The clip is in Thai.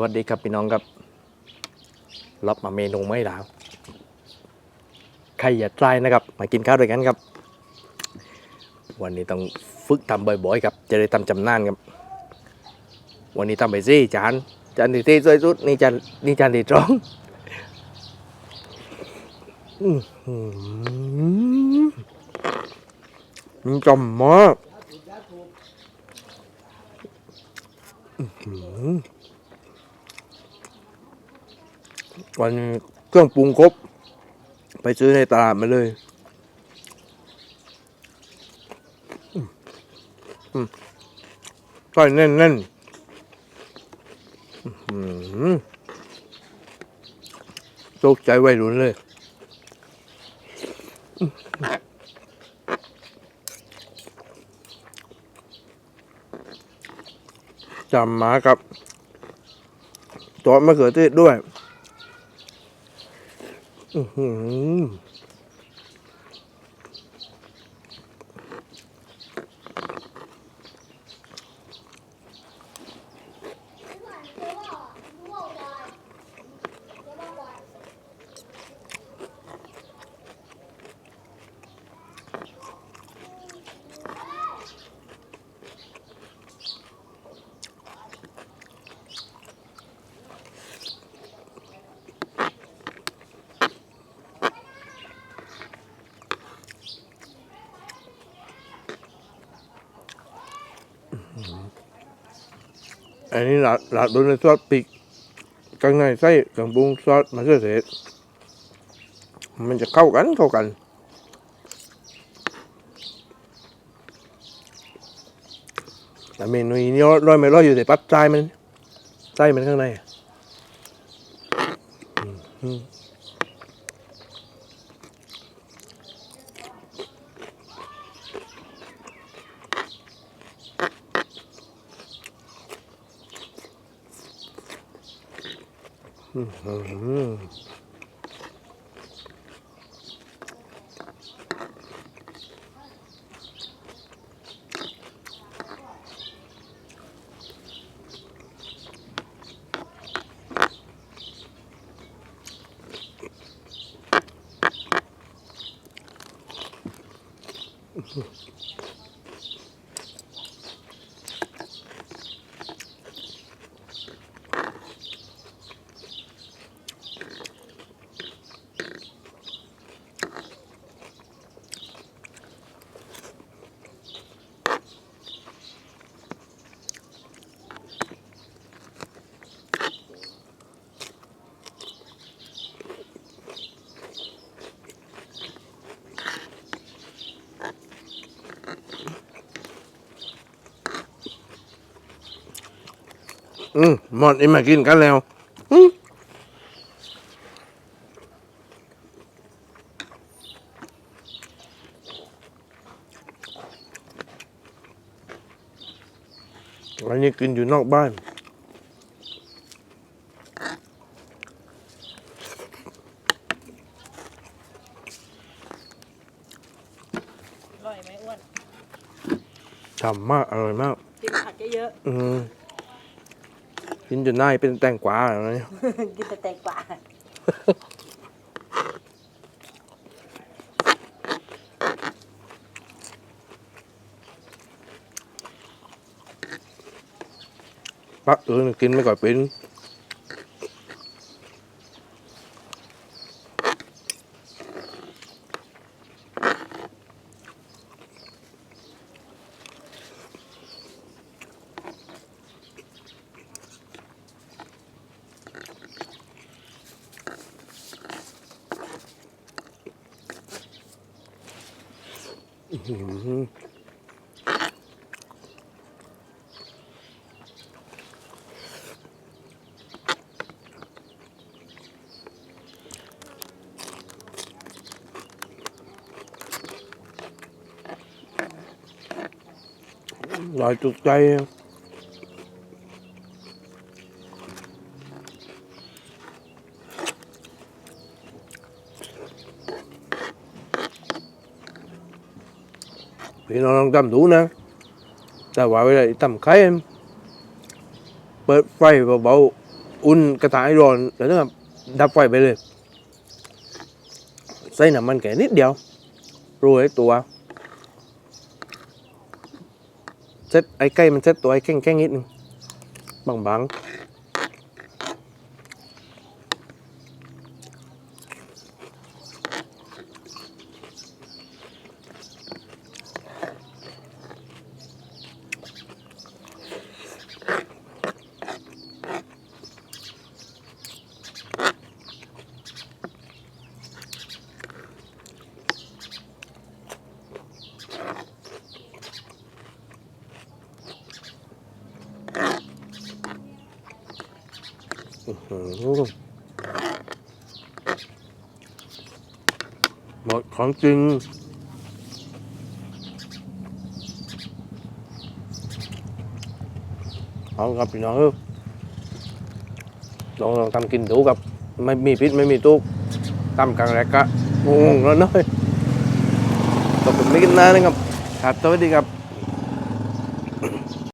สวัสดีครับพี่น้องครับรับมาเมนูไม่แล้วใครอย่าตายนะครับ มากินข้าวด้วยกันครับ วันนี้ต้องฝึกทำบ่อยๆครับ จะได้ทำจำนานครับ วันนี้ทำไปสิจานจานที่ที่สวยสุดนี่จานนี่จานที่สองอืมันจำมากอื้อหือ วันเครื่องปรุงครบ ไปซื้อในตลาดมาเลยอืมอืมใส่แน่นแน่นๆอื้อหือตกใจวัยรุ่นเลยจำมากับซอสมะเขือเทศด้วย อือหือ อันนี้หลักหลักโดนในซอสปีกกข้างในไส้กางบุงซอสมะเขือเทศมันจะเข้ากันเข้ากันแต่เมนูนี้ร้อยไม่ร้อยอยู่แต่ปัดใจมันใจมันข้างในอืม อื อืมหมดนี่มากินกันแล้วอืมวันนี้กินอยู่นอกบ้าน อร่อยไหมอ้วน ฉ่ำมาก อร่อยมาก กินผักเยอะอืม กินจนหน้าเป็นแตงกวาอะไรเนี่ยๆกินแต่แตงกวาปักเออกินไม่ก่อยเป็น อื้อหืออร่อยจุกใจอะ พี่น้องลองทำดูนะ แต่ว่าเวลาทำไข่เปิดไฟเบาๆอุ่นกระทะให้ร้อนแล้วก็ดับไฟไปเลย ใส่น้ำมันแค่นิดเดียวโรยตัวเซตไอ้ไก่มันเซตตัวไอ้แข็งๆนิดนึงบางๆ หมดของจริงเอาครับพี่น้องลองลองทำกินดูกับ ไม่มีพิษไม่มีทุกข์ทำกลางแรกก็งงแล้วน้อยตกเป็นไม่กินนานนะครับครับสวัสดีครับ